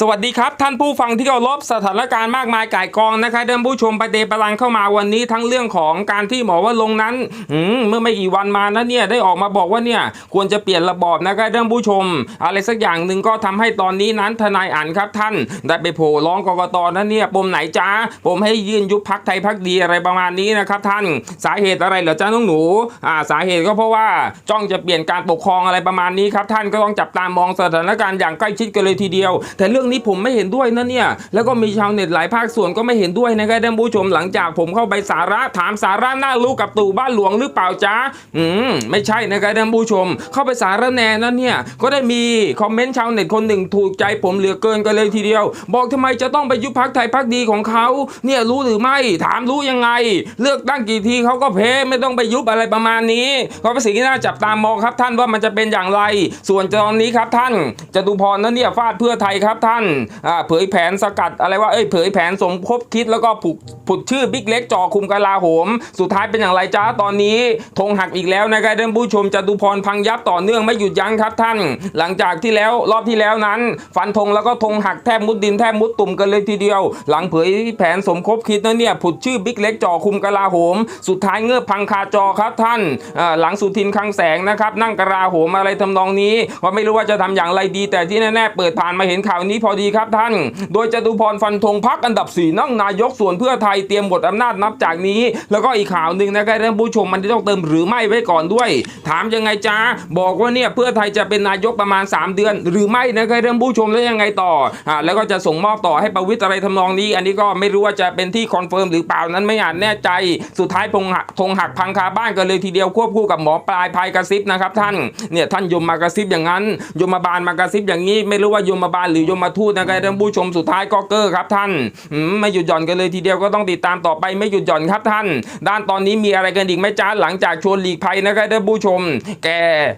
สวัสดีครับ ท่านผู้ฟังที่เคารพสถานการณ์มากมายก่ายกองนะคะเดิมผู้ชมประเดประลังเข้ามาวันนี้ทั้งเรื่องของการที่หมอว่าลงนั้นเมื่อไม่กี่วันมานะเนี่ยได้ออกมาบอกว่าเนี่ยควรจะเปลี่ยนระบอบนะคะเดิมผู้ชม อะไรสักอย่างหนึ่งก็ทำให้ตอนนี้นั้นทนายอ่านครับท่าน ได้ไปโผล่ร้องกกตนั้นเนี่ยปมไหนจ้าผมให้ยื่นยุบพักไทยพักดีอะไรประมาณนี้นะครับท่านสาเหตุอะไรเหรอจ้าน้องหนูอ่าสาเหตุก็เพราะว่าจ้องจะเปลี่ยนการปกครองอะไรประมาณนี้ครับท่านก็ต้องจับตามองสถานการณ์อย่างใกล้ชิดกันเลยทีเดียวแต่เรื่องนี้ผมไม่เห็นด้วยนะเนี่ย แล้วก็มีชาวเน็ตหลายภาคส่วนก็ไม่เห็นด้วยนะครับท่านผู้ชมหลังจากผมเข้าไปสาระถามสาระน่ารู้กับตู่บ้านหลวงหรือเปล่าจ๊ะอืมไม่ใช่นะครับท่านผู้ชม เข้าไปสาระแน่นั้นเนี่ยก็ได้มีคอมเมนต์ชาวเน็ตคนหนึ่งถูกใจผมเหลือเกินกันเลยทีเดียว บอกทำไมจะต้องไปยุบพักไทยพักดีของเขาเนี่ยรู้หรือไม่ถามรู้ยังไง เลือกตั้งกี่ทีเขาก็เพ้ไม่ต้องไปยุบอะไรประมาณนี้ก็เป็นสิ่งที่น่าจับตามองครับท่านว่ามันจะเป็นอย่างไร ส่วนตอนนี้ครับท่านจตุพรนั้นเนี่ยฟาดเพื่อไทยครับท่านอ่าเผยแผนสกัดอะไรว่าเอ้ยเผยแผนสมคบคิดแล้วก็ผุดผุดชื่อบิ๊กเล็กจ่อคุมกลาโหม สุดท้ายเป็นอย่างไรจ้าตอนนี้ธงหักอีกแล้วนะครับท่านผู้ชมจตุพรพังยับต่อเนื่องไม่หยุดยั้งครับท่าน หลังจากที่แล้วรอบที่แล้วนั้น ฟันธงแล้วก็ธงหักแทบมุดดินแทบมุดตุ่มกันเลยทีเดียว หลังเผยแผนสมคบคิดนั้นเนี่ยผุดชื่อบิ๊กเล็กจ่อคุมกลาโหม สุดท้ายเงือบพังคาจอครับท่านหลังสุทินคังแสงนะครับนั่งกลาโหมอะไรทำนองนี้ก็ไม่รู้ว่าจะทำอย่างไรดี แต่ที่แน่ๆเปิดผ่านมาเห็นข่าวนี้พอดีครับท่าน โดยจตุพรฟันธงพักอันดับสี่นั่งนายกส่วนเพื่อไทยเตรียมบทอำนาจนับจากนี้ แล้วก็อีกข่าวหนึ่งนะครับท่านผู้ชมมันที่ต้องเติมหรือไม่ไว้ก่อนด้วย ถามยังไงจ้าบอกว่าเนี่ยเพื่อไทยจะเป็นนายกประมาณ 3 เดือน หรือไม่นะครับท่านผู้ชมแล้วยังไงต่ออ่าแล้วก็จะส่งมอบต่อให้ประวิตรอะไรทำนองนี้ อันนี้ก็ไม่รู้ว่าจะเป็นที่คอนเฟิร์มหรือเปล่านั้นไม่อาจแน่ใจ สุดท้ายพงหักธงหักพังคาบ้านกันเลยทีเดียวควบคู่กับหมอปลายพายกระซิบนะครับท่านเนี่ยท่านยมมากระซิบอย่างนั้น ยมมาบาลมากระซิบอย่างนี้ ไม่รู้ว่ายมมาบาลหรือยมมาทูตนะครับท่านผู้ชมสุดท้ายก็เกอร์ครับท่านไม่หยุดหย่อนกันเลยทีเดียวก็ต้องติดตามต่อไปไม่หยุดหย่อนครับท่าน ด้านตอนนี้มีอะไรกันอีกไหมจ้าหลังจากชวนหลีกภัยนะครับท่านผู้ชม แก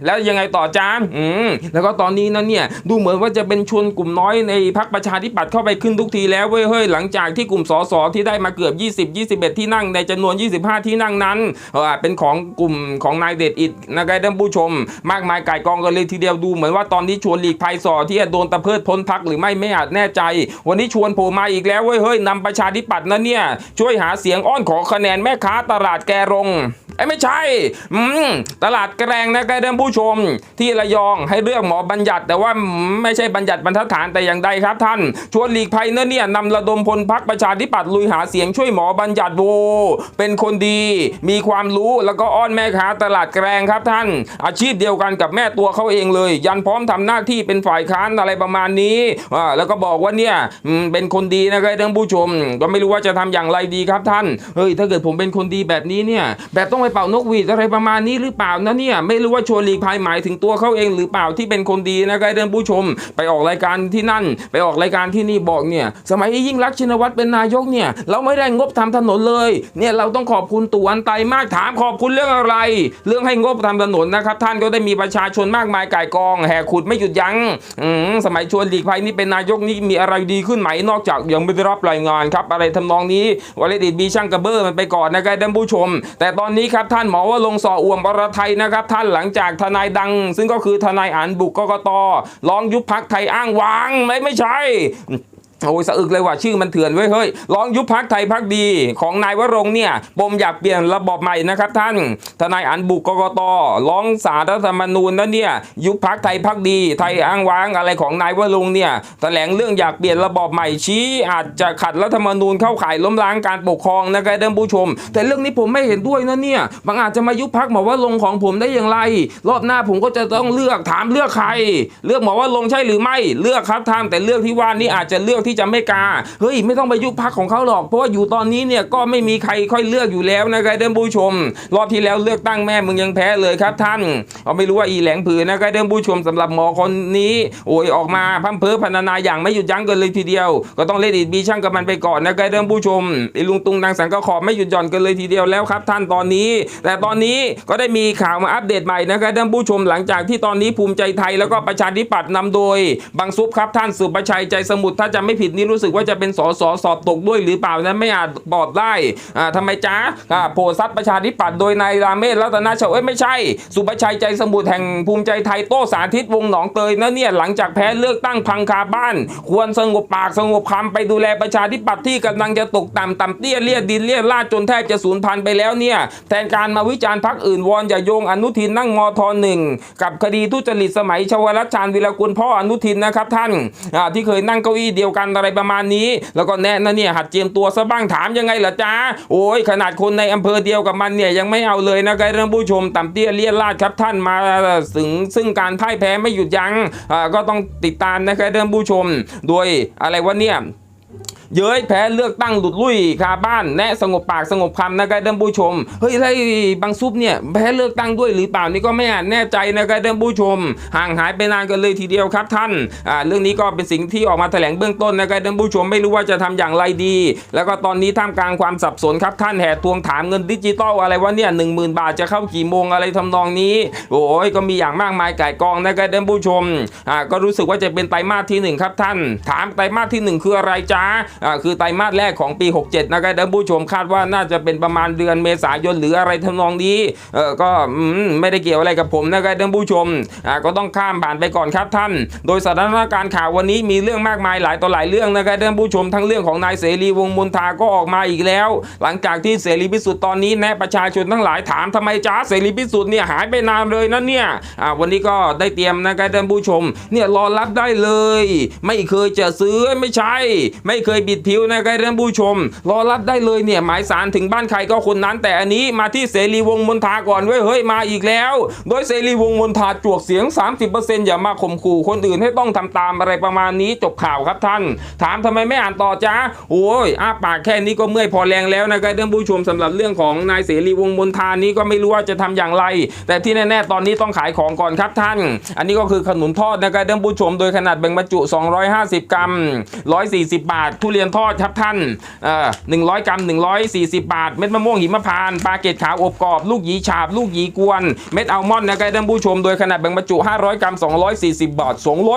แล้วยังไงต่อจ้าอืมแล้วก็ตอนนี้นะเนี่ยดูเหมือนว่าจะเป็นชวนกลุ่มน้อยในพรรคประชาธิปัตย์เข้าไปขึ้นทุกทีแล้วเว้ยเฮ้ยหลังจากที่กลุ่มสสที่ได้มาเกือบ 20 21 ที่นั่งในจำนวน 25 ที่นั่งนั้นเออเป็นของกลุ่มของนายเดชอิดนะครับท่านผู้ชม มากมายก่ายกองกันเลยทีเดียวดูเหมือนว่าตอนนี้ชวนหลีกภัยสอที่จะโดนตะเพิดพ้นพักหรือไม่ไม่อาจแน่ใจ วันนี้ชวนโผล่มาอีกแล้วเว้ยเฮ้ยนำประชาธิปัตย์นะเนี่ยช่วยหาเสียงอ้อนขอคะแนนแม่ค้าตลาดแกรง ไอ้ไม่ใช่อืมตลาดแกรงนะครับท่านผู้ชม ที่ระยองให้เลือกหมอบัญญัติ แต่ว่าไม่ใช่บัญญัติบรรทัดฐานแต่อย่างใดครับท่าน ชวนหลีกภัยนะเนี่ยนำระดมพลพักประชาธิปัตย์ลุยหาเสียงช่วยหมอบัญญัติโวเป็นคนดี มีความรู้แล้วก็อ้อนแม่ค้าตลาดแกรงครับท่าน อาชีพเดียวกันกับแม่ตัวเขาเองเลย ยันพร้อมทำหน้าที่เป็นฝ่ายค้านอะไรประมาณนี้แล้วก็บอกว่าเนี่ยเป็นคนดีนะครับท่านผู้ชม ก็ไม่รู้ว่าจะทำอย่างไรดีครับท่านเฮ้ยถ้าเกิดผมเป็นคนดีแบบนี้เนี่ยแบบต้องไปเป่านกหวีดอะไรประมาณนี้หรือเปล่านะเนี่ยไม่รู้ว่าชวนหลีกภัยหมายถึงตัวเขาเองหรือเปล่าที่เป็นคนดีนะครับท่านผู้ชม ไปออกรายการที่นั่น ไปออกรายการที่นี่บอกเนี่ยสมัยยิ่งรักชินวัตรเป็นนายกเนี่ยเราไม่ได้งบทำถนนเลยเนี่ยเราต้องขอบคุณตู่อันไตมากถามขอบคุณเรื่องอะไร เรื่องให้งบทำถนนนะครับท่านก็ได้มีประชาชนมากมายก่ายกอง แห่ขุดไม่หยุดยัง้งสมัยชวนหลีกภัยนี่เป็นนายกนี่มีอะไรดีขึ้นไหมนอกจากยังไม่ได้รับรายงานครับอะไรทำนองนี้วาเลดิตบีช่างกระเบื้อมันไปก่อนนะครับท่านผู้ชม แต่ตอนนี้ครับท่านหมอว่าลงสออ่วมบรไทยนะครับท่านหลังจากทนายดัง ซึ่งก็คือทนายอันบุกกกตร้องยุบพักไทยอ้างวางไม่ไม่ใช่ โอ้ยสะอึกเลยว่าชื่อมันเถื่อนไว้ยเฮ้ยร้องยุบพักไทยพักดีของนายวรงเนี่ยปมอยากเปลี่ยนระบอบใหม่นะครับท่าน ทนายอันบุกกกตร้องสารรัฐธรรมนูญนั้นเนี่ยยุบพักไทยพักดี ไทยอ้างว้างอะไรของนายวรงเนี่ยแถลงเรื่องอยากเปลี่ยนระบอบใหม่ชี้ อาจจะขัดรัฐธรรมนูญเข้าข่ายล้มล้างการปกครองนะครับท่านผู้ชม แต่เรื่องนี้ผมไม่เห็นด้วยนะเนี่ยบางอาจจะมายุบพักหมอว่าลงของผมได้อย่างไร รอบหน้าผมก็จะต้องเลือกถามเลือกใคร เลือกหมอว่าลงใช่หรือไม่เลือกครับท่านแต่เลือกที่ว่านี้อาจจะเลือกที่จะไม่กาเฮ้ยไม่ต้องไปยุบพักของเขาหรอก เพราะว่าอยู่ตอนนี้เนี่ยก็ไม่มีใครค่อยเลือกอยู่แล้วนะครับท่านผู้ชม รอบที่แล้วเลือกตั้งแม่มึงยังแพ้เลยครับท่านเอาไม่รู้ว่าอีแหลงผือนะครับท่านผู้ชมสำหรับหมอคนนี้ โอ้ยออกมาพัมเพอพรรณนาอย่างไม่หยุดยั้งกันเลยทีเดียว ก็ต้องเล่นอีดบีช่างกับมันไปก่อนนะครับท่านผู้ชมไอ้ลุงตุงนางสังก็ขอบไม่หยุดหย่อนกันเลยทีเดียวแล้วครับ ท่านตอนนี้ แต่ตอนนี้ก็ได้มีข่าวมาอัปเดตใหม่นะครับท่านผู้ชมหลังจากที่ตอนนี้ภูมิใจไทยแล้วก็ประชาธิปัตย์นำโดย บางซุปครับท่านสุประชัยใจสมุทรถ้าจะไม่ผิดนี่รู้สึกว่าจะเป็นสสสอบตกด้วยหรือเปล่านั้นไม่อาจบอกได้อ่าทำไมจ้าอ่าโพซัดประชาธิปัตย์โดยนายราเมศรัตนชเอ้ยไม่ใช่ สุประชัยใจสมุทรแห่งภูมิใจไทยโต้สาธิตวงหนองเตยนะเนี่ยหลังจากแพ้เลือกตั้งพังคาบ้าน ควรสงบปากสงบคำไปดูแลประชาธิปัตย์ที่กำลังจะตกต่ำต่ำเตี้ยเลียดดินเลียดลาดจนแทบจะสูญพันธุ์ไปแล้วเนี่ยแทนการมาวิจารณ์พักอื่นวอนอย่าโยงอนุทินนั่งมทหนึ่งกับคดีทุจริตสมัยชวรัชชาญวิรกุลพ่ออนุทินนะครับท่านที่เคยนั่งเก้าอี้เดียวกันอะไรประมาณนี้ แล้วก็แนะนะเนี่ยหัดเจียมตัวซะบ้างถามยังไงล่ะจ้าโอ้ยขนาดคนในอำเภอเดียวกับมันเนี่ยยังไม่เอาเลยนะครับท่านผู้ชมต่ำเตี้ยเลียดลาดครับท่านมาถึงซึ่งการพ่ายแพ้ไม่หยุดยั้งก็ต้องติดตามนะครับท่านผู้ชม โดยอะไรวะเนี่ย เย้ยแพ้เลือกตั้งหลุดลุ่ยคาบ้านแนะสงบปากสงบคำนะครับท่านผู้ชมเฮ้ยแล้วไอ้บางซุปเนี่ยแพ้เลือกตั้งด้วยหรือเปล่านี่ก็ไม่อาจแน่ใจนะครับท่านผู้ชม ห่างหายไปนานกันเลยทีเดียวครับท่านอ่าเรื่องนี้ก็เป็นสิ่งที่ออกมาแถลงเบื้องต้นนะครับท่านผู้ชมไม่รู้ว่าจะทำอย่างไรดี แล้วก็ตอนนี้ท่ามกลางความสับสนครับท่านแห่ทวงถามเงินดิจิตอลอะไรวะเนี่ยหนึ่งหมื่นบาทจะเข้ากี่โมงอะไรทำนองนี้โอ้ยก็มีอย่างมากมายไก่กองนะครับท่านผู้ชมอ่าก็รู้สึกว่าจะเป็นไตรมาสที่หนึ่งครับท่าน ถามไตรมาสที่หนึ่งคืออะไรจ้าอ่าคือไตรมาสแรกของปี 67 นะครับท่านผู้ชมคาดว่าน่าจะเป็นประมาณเดือนเมษายนหรืออะไรทำนองนี้เออก็ไม่ได้เกี่ยวอะไรกับผมนะครับท่านผู้ชมอ่าก็ต้องข้ามผ่านไปก่อนครับท่าน โดยสถานการณ์ข่าววันนี้มีเรื่องมากมายหลายต่อหลายเรื่องนะครับท่านผู้ชมทั้งเรื่องของนายเสรีวงศ์มนทาก็ออกมาอีกแล้ว หลังจากที่เสรีพิสุทธิ์ตอนนี้แนะประชาชนทั้งหลายถามทำไมจ้าเสรีพิสุทธิ์เนี่ยหายไปนานเลยนะเนี่ยอ่าวันนี้ก็ได้เตรียมนะครับท่านผู้ชมเนี่ยรอรับได้เลย ไม่เคยจะซื้อไม่ใช่ ไม่เคยบิดผิวนะครับท่านผู้ชม รอรับได้เลยเนี่ยหมายสารถึงบ้านใครก็คนนั้น แต่อันนี้มาที่เสรีวงมนทาก่อนเว้ยเฮ้ยมาอีกแล้ว โดยเสรีวงมนทาจวกเสียง 30%อย่ามาข่มขู่คนอื่นให้ต้องทำตามอะไรประมาณนี้จบข่าวครับท่าน ถามทำไมไม่อ่านต่อจ้าโอ้ยอ้าปากแค่นี้ก็เมื่อยพอแรงแล้วนะครับท่านผู้ชมสำหรับเรื่องของนายเสรีวงมนทานี้ก็ไม่รู้ว่าจะทำอย่างไร แต่ที่แน่ๆตอนนี้ต้องขายของก่อนครับท่าน อันนี้ก็คือขนุนทอดนะครับท่านผู้ชม โดยขนาดแบ่งบรรจุ 250 กรัม 140 บาททุเรียนทอดครับท่านเอ่อ100กรัม140บาท เม็ดมะม่วงหิมพานต์ปลาเกตขาวอบกรอบ ลูกหยีฉาบ ลูกหยีกวน เม็ดอัลมอนด์นะครับท่านผู้ชม โดยขนาดแบ่งบรรจุ500กรัม240บบาท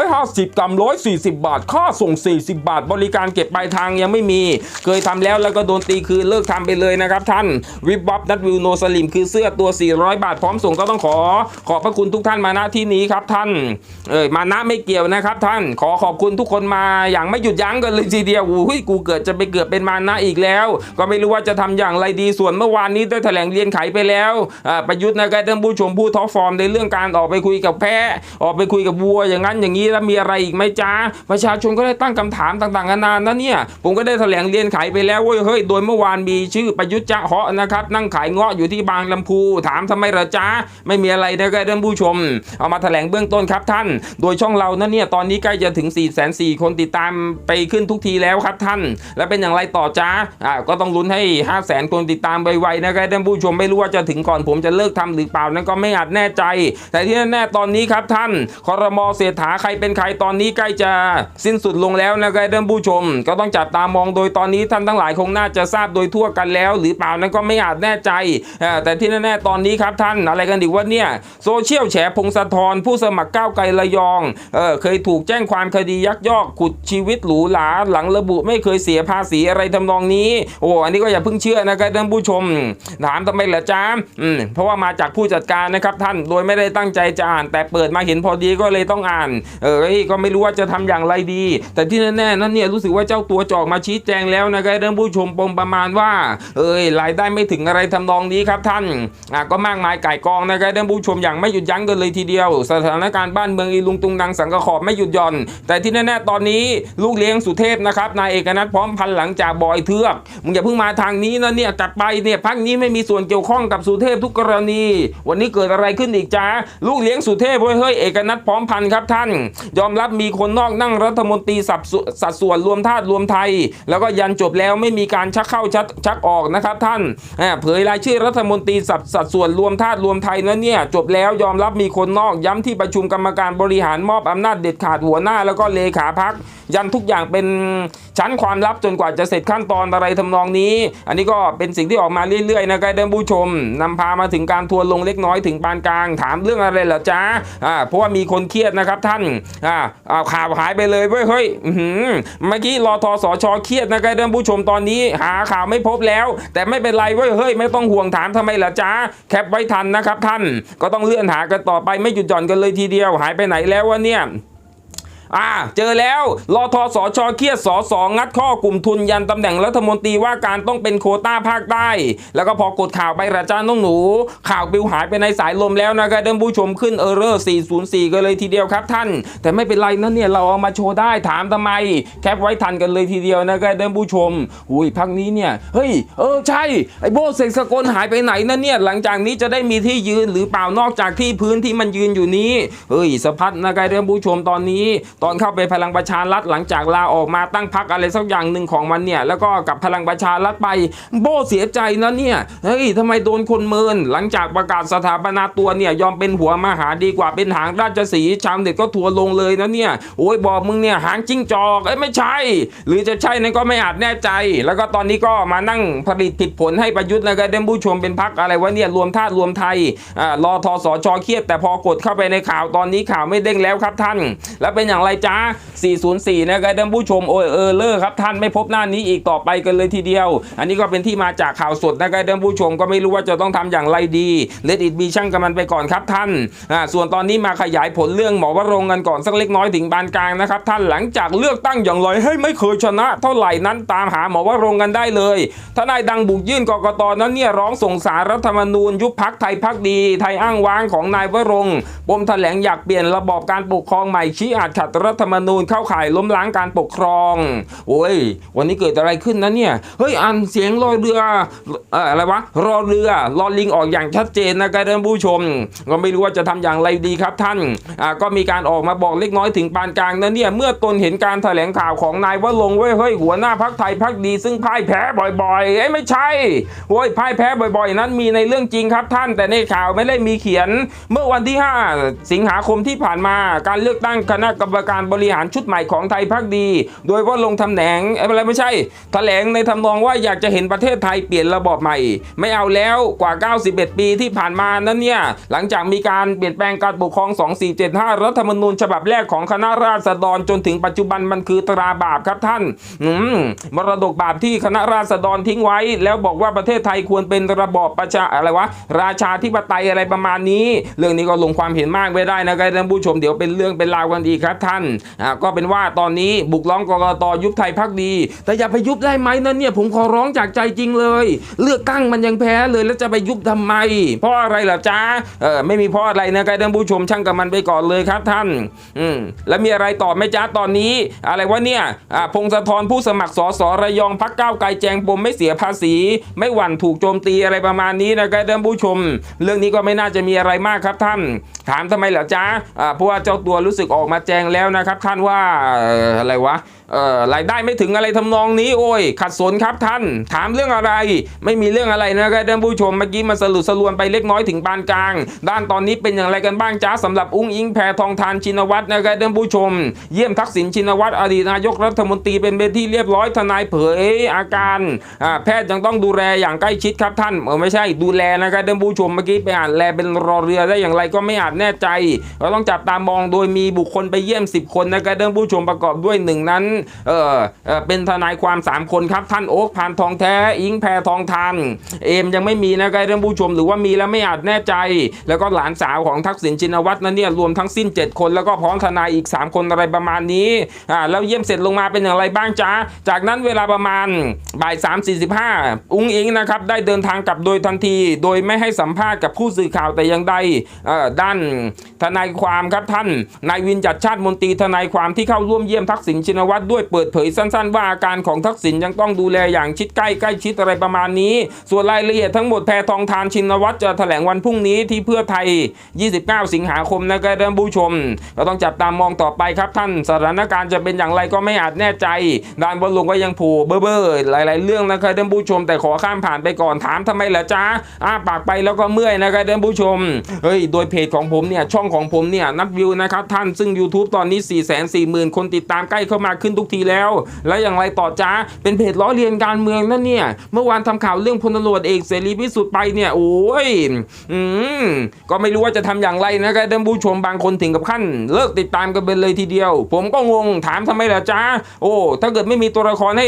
250กรัม140บบาท ค่าส่ง40บบาท บริการเก็บปลายทางยังไม่มี เคยทำแล้วแล้วก็โดนตีคืนเลิกทำไปเลยนะครับท่าน วิบวับนัดวิวโนสลิมคือเสื้อตัว 400 บาทพร้อมส่งก็ต้องขอ ขอบพระคุณทุกท่านมาณที่นี้ครับท่าน เอ้ยมานะไม่เกี่ยวนะครับท่าน ขอขอบคุณทุกคนมาอย่างไม่หยุดยั้งกันเลยทีเดียวอุ้ยกูเกิดจะไปเกิดเป็นมานะอีกแล้ว ก็ไม่รู้ว่าจะทำอย่างไรดีส่วนเมื่อวานนี้ได้แถลงเรียนไขไปแล้วอ่าประยุทธ์นะครับท่านผู้ชมผู้ท็อปฟอร์มในเรื่องการออกไปคุยกับแพะออกไปคุยกับวัวอย่างนั้นอย่างนี้แล้วมีอะไรอีกไหมจ้าประชาชนก็ได้ตั้งคำถามต่างๆนานานะเนี่ยผมก็ได้แถลงเรียนไขไปแล้วเว้ยเฮ้ยโดยเมื่อวานมีชื่อประยุทธ์จะเหาะนะครับนั่งขายเงาะอยู่ที่บางลำพู ถามทำไมรอจ้าไม่มีอะไรนะครับท่านผู้ชม เอามาแถลงเบื้องต้นครับท่าน โดยช่องเรานั้นเนี่ยตอนนี้ใกล้จะถึง4 4 0 0 0 คนติดตามไปขึ้นทุกทีแล้วครับท่าน แล้วเป็นอย่างไรต่อจ้าอ่าก็ต้องลุ้นให้ 5 0 0 0 0 0 คนติดตามไวๆนะครับท่านผู้ชมไม่รู้ว่าจะถึงก่อนผมจะเลิกทำหรือเปล่านั้นก็ไม่อาจแน่ใจ แต่ที่แน่ๆตอนนี้ครับท่านคอรมอเศรษฐาใครเป็นใครตอนนี้ใกล้จะสิ้นสุดลงแล้วนะครับท่านผู้ชม ก็ต้องจับตามองโดยตอนนี้ท่านทั้งหลายคงน่าจะทราบโดยทั่วกันแล้ว หรือเปล่านั้นก็ไม่อาจแน่ใจอ่าแต่ที่แน่ๆตอนนี้ครับท่านอะไรกันดีว่าเนี่ยโซเชียลแฉพงศธรผู้สมัครก้าวไกลระยองเออเคยถูกแจ้งความคดียักยอกขุดชีวิตหรูหราหลังระบุไม่เคยเสียภาษีอะไรทำนองนี้ โอ้อันนี้ก็อย่าเพิ่งเชื่อนะครับท่านผู้ชม ถามทำไมเหรอจ้าอืมเพราะว่ามาจากผู้จัดการนะครับท่านโดยไม่ได้ตั้งใจจะอ่าน แต่เปิดมาเห็นพอดีก็เลยต้องอ่าน เออเอ้ยก็ไม่รู้ว่าจะทำอย่างไรดี แต่ที่แน่ๆนั่นเนี่ยรู้สึกว่าเจ้าตัวจอกมาชี้แจงแล้วนะครับท่านผู้ชมปมประมาณว่า เอ้ยรายได้ไม่ถึงอะไรทำนองนี้ครับท่านอะก็มากมายไก่กองนะครับท่านผู้ชมอย่างไม่หยุดยั้งกันเลยทีเดียว สถานการณ์บ้านเมืองอีลุงตุงนังสังกะขอบไม่หยุดหย่อน แต่ที่แน่ๆตอนนี้ลูกเลี้ยงสุเทพนะครับนายเอกนัทพร้อมพันหลังจากบอยเทือกมึงอย่าเพิ่งมาทางนี้นะเนี่ยกลับไปเนี่ยพักนี้ไม่มีส่วนเกี่ยวข้องกับสุเทพทุกกรณี วันนี้เกิดอะไรขึ้นอีกจ้าลูกเลี้ยงสุเทพเฮ้ยเอกนัทพร้อมพันครับท่าน ยอมรับมีคนนอกนั่งรัฐมนตรีสับสัดส่วนรวมธาตุรวมไทย แล้วก็ยันจบแล้วไม่มีการชักเข้าชักชักออกนะครับท่านเผยรายชื่อรัฐมนตรีสับสัดส่วนรวมธาตุรวมไทยนั้นเนี่ยจบแล้วยอมรับมีคนนอกย้ำที่ประชุมกรรมการบริหารมอบอำนาจเด็ดขาดหัวหน้า แล้วก็เลขาพักยันทุกอย่างเป็นชั้นความลับจนกว่าจะเสร็จขั้นตอนอะไรทำนองนี้ อันนี้ก็เป็นสิ่งที่ออกมาเรื่อยๆนะครับท่านผู้ชมนำพามาถึงการทัวร์ลงเล็กน้อยถึงปานกลาง ถามเรื่องอะไรเหรอจ๊ะอ่าเพราะว่ามีคนเครียดนะครับท่านอ่าเอาข่าวหายไปเลยเว้ยเฮ้ยเมื่อกี้รอทอสชเครียดนะครับท่านผู้ชมตอนนี้หาข่าวไม่พบแล้ว แต่ไม่เป็นไรเว้ยเฮ้ยไม่ต้องห่วงถามทำไมล่ะจ๊ะแคปไว้ทันนะครับท่านก็ต้องเลื่อนหากันต่อไปไม่หยุดหย่อนกันเลยทีเดียว หายไปไหนแล้ววะเนี่ย อ่าเจอแล้วรอทอสอชอเครียดสอสองงัดข้อกลุ่มทุนยันตำแหน่งรัฐมนตรีว่าการต้องเป็นโคต้าภาคใต้แล้วก็พอกดข่าวไประจ้าน้องหนู ข่าวปิวหายไปในสายลมแล้วนะครับท่านผู้ชมขึ้นเออร์เรอร์404 กันเลยทีเดียวครับท่าน แต่ไม่เป็นไรนะเนี่ยเราเอามาโชว์ได้ถามทำไม แคปไว้ทันกันเลยทีเดียวนะครับท่านผู้ชมอุ้ยพักนี้เนี่ยเฮ้ยเออใช่ไอ้โบเสกสกลหายไปไหนนะเนี่ยหลังจากนี้จะได้มีที่ยืนหรือเปล่านอกจากที่พื้นที่มันยืนอยู่นี้เฮ้ยสะพัดนะครับท่านผู้ชมตอนนี้ตอนเข้าไปพลังประชารัฐหลังจากลาออกมาตั้งพักอะไรสักอย่างหนึ่งของมันเนี่ยแล้วก็กับพลังประชารัฐไปโบเสียใจนะเนี่ยเฮ้ยทำไมโดนคนเมิน หลังจากประกาศสถาปนาตัวเนี่ยยอมเป็นหัวมหาดีกว่าเป็นหางราชสีชาวเน็ตก็ทัวลงเลยนะเนี่ยโอ้ยบอกมึงเนี่ยหางจิ้งจอกเอ้ยไม่ใช่ หรือจะใช่นั้นก็ไม่อาจแน่ใจ แล้วก็ตอนนี้ก็มานั่งผลิตผิดผลให้ประยุทธ์นะครับท่านผู้ชมเป็นพักอะไรวะเนี่ยรวมธาตุรวมไทยอ่ารอทอสอชอเครียดแต่พอกดเข้าไปในข่าวตอนนี้ข่าวไม่เด้งแล้วครับท่าน แล้วเป็นอย่างไรจ้า 404 นะครับท่านผู้ชมโอ้ยเออเลอร์ครับท่านไม่พบหน้านี้อีกต่อไปกันเลยทีเดียว อันนี้ก็เป็นที่มาจากข่าวสดนะครับท่านผู้ชมก็ไม่รู้ว่าจะต้องทำอย่างไรดีเลดอิดบีช่างกันมันไปก่อนครับท่านอ่าส่วนตอนนี้มาขยายผลเรื่องหมอวรงกันก่อนสักเล็กน้อยถึงบานกลางนะครับท่านหลังจากเลือกตั้งอย่างไรให้ไม่เคยชนะ เท่าไหร่นั้นตามหาหมอวรงกันได้เลยทนายดังบุกยื่นกกตนั้นเนี่ยร้องส่งสารรัฐธรรมนูญยุบพักไทยพักดี ไทยอ้างว้างของนายวรงปมแถลงอยากเปลี่ยนระบอบการปกครองใหม่ชี้อาจขัดรัฐธรรมนูญเข้าข่ายล้มล้างการปกครอง โอ้ย วันนี้เกิดอะไรขึ้นนะเนี่ย เฮ้ยอ่านเสียงรอเรืออะไรวะ รอเรือรอลิงออกอย่างชัดเจนนะครับท่านผู้ชม ก็ไม่รู้ว่าจะทำอย่างไรดีครับท่าน อ่า ก็มีการออกมาบอกเล็กน้อยถึงปานกลางนะเนี่ย เมื่อตนเห็นการแถลงข่าวของนายวะลงเว้ย เฮ้ย หัวหน้าพักไทยพักดี ซึ่งพ่ายแพ้บ่อยๆ เอ้ยไม่ใช่โอ้ย พ่ายแพ้บ่อย ๆ นั้นมีในเรื่องจริงครับท่าน แต่ในข่าวไม่ได้มีเขียน เมื่อวันที่ 5 สิงหาคมที่ผ่านมา การเลือกตั้งคณะกรรมการบริหารชุดใหม่ของไทยพักดี โดยว่าลงทำแหน่งอะไรไม่ใช่แถลงในทำนองว่าอยากจะเห็นประเทศไทยเปลี่ยนระบอบใหม่ ไม่เอาแล้วกว่า 91 ปีที่ผ่านมานั้นเนี่ยหลังจากมีการเปลี่ยนแปลงการปกครอง 2475 รัฐธรรมนูญฉบับแรกของคณะราษฎรจนถึงปัจจุบันมันคือตราบาปครับท่านอืมมรดกบาปที่คณะราษฎรทิ้งไว้ แล้วบอกว่าประเทศไทยควรเป็นระบอบประชาอะไรวะราชาธิปไตยอะไรประมาณนี้ เรื่องนี้ก็ลงความเห็นมากไม่ได้นะครับท่านผู้ชมเดี๋ยวเป็นเรื่องเป็นราวกันดีครับท่านอ่าก็เป็นว่าตอนนี้บุกร้องกรกตยุบไทยพักดี แต่อย่าไปยุบได้ไหมนั่นเนี่ยผมขอร้องจากใจจริงเลย เลือกตั้งมันยังแพ้เลยแล้วจะไปยุบทำไม เพราะอะไรล่ะจ๊ะเออไม่มีเพราะอะไรนะครับท่านผู้ชมช่างกับมันไปก่อนเลยครับท่านอืมแล้วมีอะไรต่อไหมจ๊ะตอนนี้ อะไรวะเนี่ยอ่าพงศธรผู้สมัครสสระยองพักก้าวไกลแจงปมไม่เสียภาษี ไม่หวั่นถูกโจมตีอะไรประมาณนี้นะครับท่านผู้ชม เรื่องนี้ก็ไม่น่าจะมีอะไรมากครับท่าน ถามทำไมเหรอจ๊ะอ่าเพราะว่าเจ้าตัวรู้สึกออกมาแจงแล้วแล้วนะครับท่านว่าอะไรวะรายได้ไม่ถึงอะไรทำนองนี้โอ้ย ขัดสนครับท่าน ถามเรื่องอะไร ไม่มีเรื่องอะไรนะครับท่านผู้ชมเมื่อกี้มาสรุปสรวนไปเล็กน้อยถึงปานกลาง ด้านตอนนี้เป็นอย่างไรกันบ้างจ้าสำหรับอุ้งอิงแพทองทานชินวัตรนะครับท่านผู้ชม เยี่ยมทักษิณชินวัตรอดีตนายกรัฐมนตรีเป็นเบที่เรียบร้อยทนายเผยอาการแพทย์ยังต้องดูแลอย่างใกล้ชิดครับท่านเออไม่ใช่ดูแลนะครับท่านผู้ชมเมื่อกี้ไปอ่านแลเป็นรอเรือได้อย่างไรก็ไม่อาจแน่ใจเราต้องจับตามองโดยมีบุคคลไปเยี่ยม10 คนนะครับท่านผู้ชมประกอบด้วยหนึ่งนั้นเออเออเป็นทนายความ 3 คนครับท่านโอ๊คพานทองแท้ อิงแพทองทานเอมยังไม่มีนะครับท่านผู้ชมหรือว่ามีแล้วไม่อาจแน่ใจ แล้วก็หลานสาวของทักษิณชินวัตรนั้นเนี่ยรวมทั้งสิ้น 7 คนแล้วก็พร้อมทนายอีก 3 คนอะไรประมาณนี้อ่าแล้วเยี่ยมเสร็จลงมาเป็นอย่างไรบ้างจ๊ะจากนั้นเวลาประมาณบ่าย3 45 อุ้งอิงนะครับได้เดินทางกลับโดยทันที โดยไม่ให้สัมภาษณ์กับผู้สื่อข่าวแต่อย่างใดด้านทนายความครับท่านนายวินจัดชาติมนตรีทนายความที่เข้าร่วมเยี่ยมทักษิณชินวัตรด้วยเปิดเผยสั้น ๆ ว่าอาการของทักษิณยังต้องดูแลอย่างชิดใกล้ใกล้ชิดอะไรประมาณนี้ ส่วนรายละเอียดทั้งหมดแพทองทานชินวัตรจะแถลงวันพรุ่งนี้ที่เพื่อไทย 29 สิงหาคมนะครับท่านผู้ชม เราต้องจับตามองต่อไปครับท่านสถานการณ์จะเป็นอย่างไรก็ไม่อาจแน่ใจด้านบนลงก็ยังผูเบ้อเบ้อหลาย ๆ เรื่องนะครับท่านผู้ชม แต่ขอข้ามผ่านไปก่อนถามทำไมเหรอจ๊ะอ้าปากไปแล้วก็เมื่อยนะครับท่านผู้ชมเฮ้ยโดยเพจของผมเนี่ยช่องของผมเนี่ยนับวิวนะครับท่านซึ่ง YouTube ตอนนี้4ี่แสนสี่หมื่นคนติดตามใกล้เข้ามาขึ้นทุกทีแล้ว แล้วอย่างไรต่อจ้าเป็นเพจล้อเลียนการเมืองนั่นเนี่ย เมื่อวานทำข่าวเรื่องพลตำรวจเอกเสรีพิสุทธิ์ไปเนี่ย โอ้ย อืม ก็ไม่รู้ว่าจะทำอย่างไรนะครับท่านผู้ชมบางคนถึงกับขั้น เลิกติดตามกันไปเลยทีเดียว ผมก็งงถามทำไมล่ะจ้าโอ้ถ้าเกิดไม่มีตัวละครให้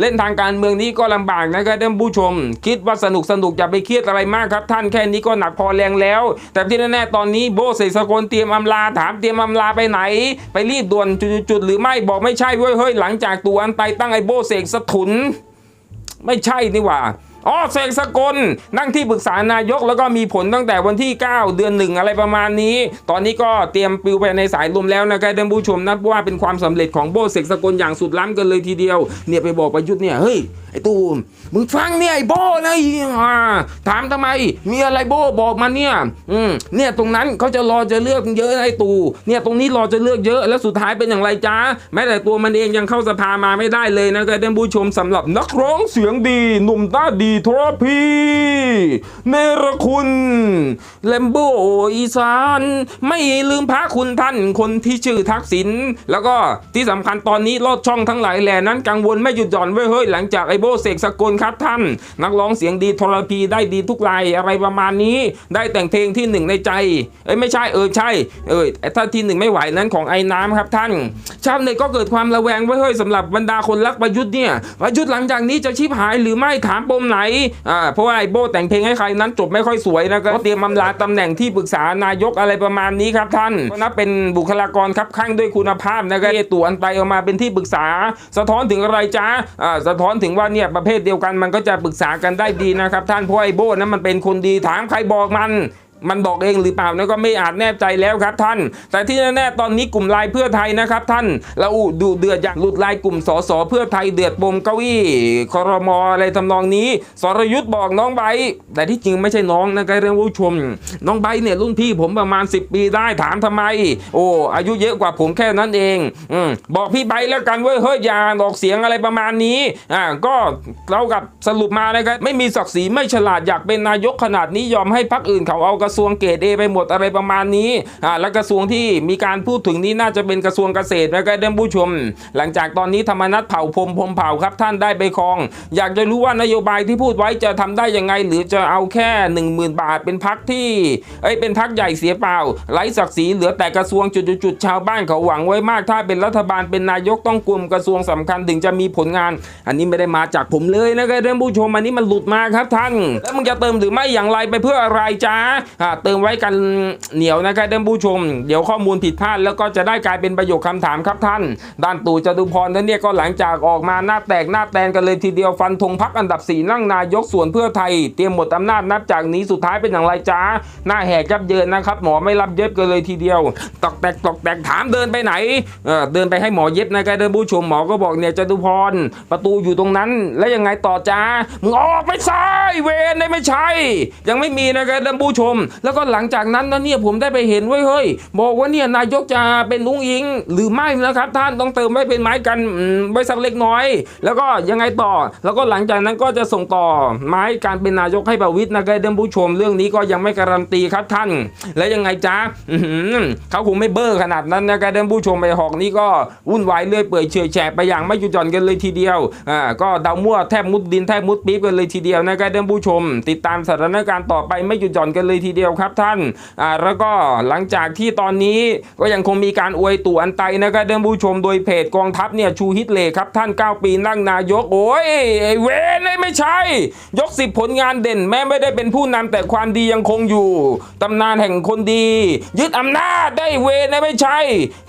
เล่นทางการเมืองนี้ก็ลำบากนะครับท่านผู้ชม คิดว่าสนุกสนุกอย่าไปเครียดอะไรมากครับท่านแค่นี้ก็หนักพอแรงแล้ว แต่ที่แน่ๆตอนนี้โบเสกสกลเตรียมอำลาถามเตรียมอำลาไปไหนไปรีบด่วนจุดๆหรือไม่บอกไม่ใช่เว้ยเฮ้ยหลังจากตัวอันไตตั้งไอโบเสกสถุน ไม่ใช่นี่หว่า อ๋อเสกสกลนั่งที่ปรึกษานายกแล้วก็มีผลตั้งแต่วันที่ 9 เดือนหนึ่งอะไรประมาณนี้ ตอนนี้ก็เตรียมปลิวไปในสายลมแล้วนะครับท่านผู้ชมนับว่าเป็นความสำเร็จของโบเสกสกลอย่างสุดล้ำกันเลยทีเดียว เนี่ยไปบอกประยุทธ์เนี่ยเฮ้ยไอ้ตูมมึงฟังเนี่ยไอ้โบนะอีอ่าถามทำไม มีอะไรโบบอกมาเนี่ยอืมเนี่ยตรงนั้นเขาจะรอจะเลือกเยอะไอ้ตูเนี่ยตรงนี้รอจะเลือกเยอะแล้วสุดท้ายเป็นอย่างไรจ้าแม้แต่ตัวมันเองยังเข้าสภามาไม่ได้เลยนะครับท่านผู้ชมสำหรับนักร้องเสียงดีหนุ่มตาดีทรพีเนรคุณแลมโบอีสาน ไม่ลืมพระคุณท่านคนที่ชื่อทักษิณแล้วก็ที่สำคัญตอนนี้ลอดช่องทั้งหลายแหล่นั้นกังวลไม่หยุดหย่อนไว้ยเฮ้ยหลังจากไอโบเสกสกลครับท่าน นักร้องเสียงดีทรพีได้ดีทุกรายอะไรประมาณนี้ ได้แต่งเพลงที่หนึ่งในใจเอ้ยไม่ใช่เออใช่เออถ้าที่หนึ่งไม่ไหวนั้นของไอ้น้ำครับท่าน ชาวเน็ตก็เกิดความระแวงไว้เฮ้ยสำหรับ บรรดาคนรักประยุทธ์เนี่ยประยุทธ์หลังจากนี้จะชิบหายหรือไม่ถามปมไหนอ่าเพราะว่าไอ้โบแต่งเพลงให้ใครนั้นจบไม่ค่อยสวยนะครับเตรียมอำลาตำแหน่งที่ปรึกษานายกอะไรประมาณนี้ครับท่านก็นับเป็นบุคลากรครับข้างด้วยคุณภาพนะครับเอตัวอันไตออกมาเป็นที่ปรึกษา สะท้อนถึงอะไรจ้าอ่าสะท้อนถึงว่าเนี่ยประเภทเดียวกันมันก็จะปรึกษากันได้ดีนะครับท่านเพราะไอ้โบนั้นมันเป็นคนดีถามใครบอกมัน มันบอกเองหรือเปล่านะก็ไม่อาจแน่ใจแล้วครับท่าน แต่ที่แน่ๆตอนนี้กลุ่มลน์เพื่อไทยนะครับท่านเราดูเดือดอย่างหลุดลน์กลุ่มสสเพื่อไทยเดือดปมเก้าอี้คอรมออะไรทำนองนี้ สรยุทธ์บอกน้องไบแต่ที่จริงไม่ใช่น้องนะครับเรื่องผู้ชม น้องไบเนี่ยรุ่นพี่ผมประมาณ 10 ปีได้ถามทำไม โอ้อายุเยอะกว่าผมแค่นั้นเองอืบอกพี่ไบแล้วกันเว้ยเฮ้ยอย่าออกเสียงอะไรประมาณนี้อ่าก็เรากับสรุปมานะครับไม่มีศักดิ์ศรีไม่ฉลาดอยากเป็นนายกขนาดนี้ยอมให้พรรคอื่นเขาเอากระทรวงเกรดเอไปหมดอะไรประมาณนี้อ่าและกระทรวงที่มีการพูดถึงนี้น่าจะเป็นกระทรวงเกษตรนะครับท่านผู้ชม หลังจากตอนนี้ธรรมนัฐเผ่าพรมพรมเผ่าครับท่านได้ไปครอง อยากจะรู้ว่านโยบายที่พูดไว้จะทำได้ยังไง หรือจะเอาแค่ 1 0,000 บาทเป็นพักที่เอ้ยเป็นพักใหญ่เสียเปล่าไร้ศักดิ์ศรีเหลือแต่กระทรวงจุดๆๆชาวบ้านเขาหวังไว้มากถ้าเป็นรัฐบาลเป็นนายกต้องกลุ่มกระทรวงสำคัญถึงจะมีผลงาน อันนี้ไม่ได้มาจากผมเลยนะครับท่านผู้ชมอันนี้มันหลุดมาครับท่าน แล้วมึงจะเติมหรือไม่อย่างไรไปเพื่ออะไรจ้าเติมไว้กันเหนียวนะครับท่านผู้ชม เดี๋ยวข้อมูลผิดพลาดแล้วก็จะได้กลายเป็นประโยคคำถามครับท่าน ด้านตู่จตุพรนั้นเนี่ยก็หลังจากออกมาหน้าแตกหน้าแตนกันเลยทีเดียวฟันธงพักอันดับสี่นั่งนายกส่วนเพื่อไทย เตรียมหมดอำนาจนับจากนี้สุดท้ายเป็นอย่างไรจ้าหน้าแหกยับเยินนะครับ หมอไม่รับเย็บกันเลยทีเดียว ตอกแตกตอกแตกถามเดินไปไหนเออเดินไปให้หมอเย็บนะครับท่านผู้ชมหมอก็บอกเนี่ยจตุพรประตูอยู่ตรงนั้นแล้วยังไงต่อจ้ามึงออกไปซ้ายเวนได้ไม่ใช่ ยังไม่มีนะครับท่านผู้ชมแล้วก็หลังจากนั้นนะเนี่ยผมได้ไปเห็นไว้เฮ้ย บอกว่าเนี่ยนายกจะเป็นลุงอิง หรือไม่นะครับ ท่านต้องเติมไว้เป็นไม้กันไว้สักเล็กน้อย แล้วก็ยังไงต่อ แล้วก็หลังจากนั้นก็จะส่งต่อไม้การเป็นนายกให้ประวิตย์นะครับท่านผู้ชมเรื่องนี้ก็ยังไม่การันตีครับท่าน แล้วยังไงจ้าเขาคงไม่เบอร์ขนาดนั้นนะครับท่านผู้ชมไปหอกนี้ก็วุ่นวายเรื่อยเปื่อยเฉยแฉะไปอย่างไม่หยุดหย่อนกันเลยทีเดียวอ่าก็เดามั่วแทบมุดดินแทบมุดปี๊บกันเลยทีเดียวนะครับท่านผู้ชม ติดตามสถานการณ์ต่อไปไม่หยุดหย่อนกันเลยทีเดียวครับท่านอ่าแล้วก็หลังจากที่ตอนนี้ก็ยังคงมีการอวยตู่อันไตนะครับท่านผู้ชมโดยเพจกองทัพเนี่ยชูฮิตเลครับท่าน 9 ปีนั่งนายก โอ้ยไอเวนไอ้ไม่ใช่ ยกสิบผลงานเด่นแม้ไม่ได้เป็นผู้นำแต่ความดียังคงอยู่ตำนานแห่งคนดี ยึดอำนาจได้เวนไอ้ไม่ใช่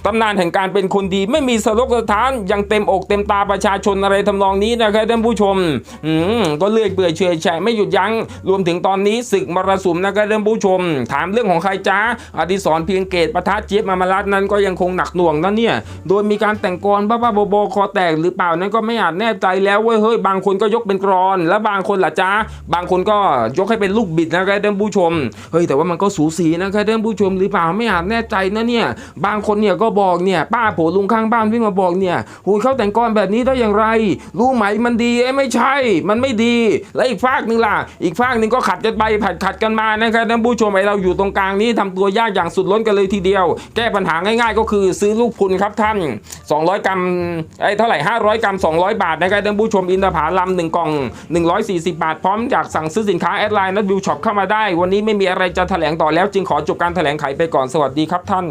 ตำนานแห่งการเป็นคนดีไม่มีสลกสถานยังเต็มอกเต็มตาประชาชนอะไรทำนองนี้นะครับท่านผู้ชมอืมก็เลื่อยเปื่อยเฉยแฉไม่หยุดยัง้งรวมถึงตอนนี้ศึกมรสุมนะครับท่านผู้ชม ถามเรื่องของใครจ้าอดิศรเพียงเกตประทัดเจี๊ยบมามารัตนั้นก็ยังคงหนักหน่วงนะเนี่ย โดยมีการแต่งกรบ้าๆบอๆคอแตกหรือเปล่านั้นก็ไม่อาจแน่ใจแล้วเว้ยเฮ้ยบางคนก็ยกเป็นกรอน แล้วบางคนล่ะจ้าบางคนก็ยกให้เป็นลูกบิดนะครับท่านผู้ชมเฮ้ยแต่ว่ามันก็สูสีนะครับท่านผู้ชมหรือเปล่าไม่อาจแน่ใจนะเนี่ยบางคนเนี่ยก็บอกเนี่ยป้าโผลุงข้างบ้านวิ่งมาบอกเนี่ยโอยเขาแต่งกรแบบนี้ได้อย่างไร รู้ไหมมันดีเอ้ไม่ใช่ มันไม่ดี แล้วอีกฝากหนึ่งล่ะ อีกฝากหนึ่งก็ขัดกันไปผัดขัดกันมานะครับท่านผู้ชมไอเราอยู่ตรงกลางนี้ทำตัวยากอย่างสุดล้นกันเลยทีเดียว แก้ปัญหาง่าย ๆ ก็คือซื้อลูกพุนครับท่าน 200 กรัมไอเท่าไหร่ 500 กรัม 200 บาทนะครับท่านผู้ชมอินทผลัม1กล่อง 140 บาท พร้อมอยากสั่งซื้อสินค้าแอดไลน์นัดวิวช็อปเข้ามาได้ วันนี้ไม่มีอะไรจะแถลงต่อแล้ว จึงขอจบการแถลงไขไปก่อนสวัสดีครับท่าน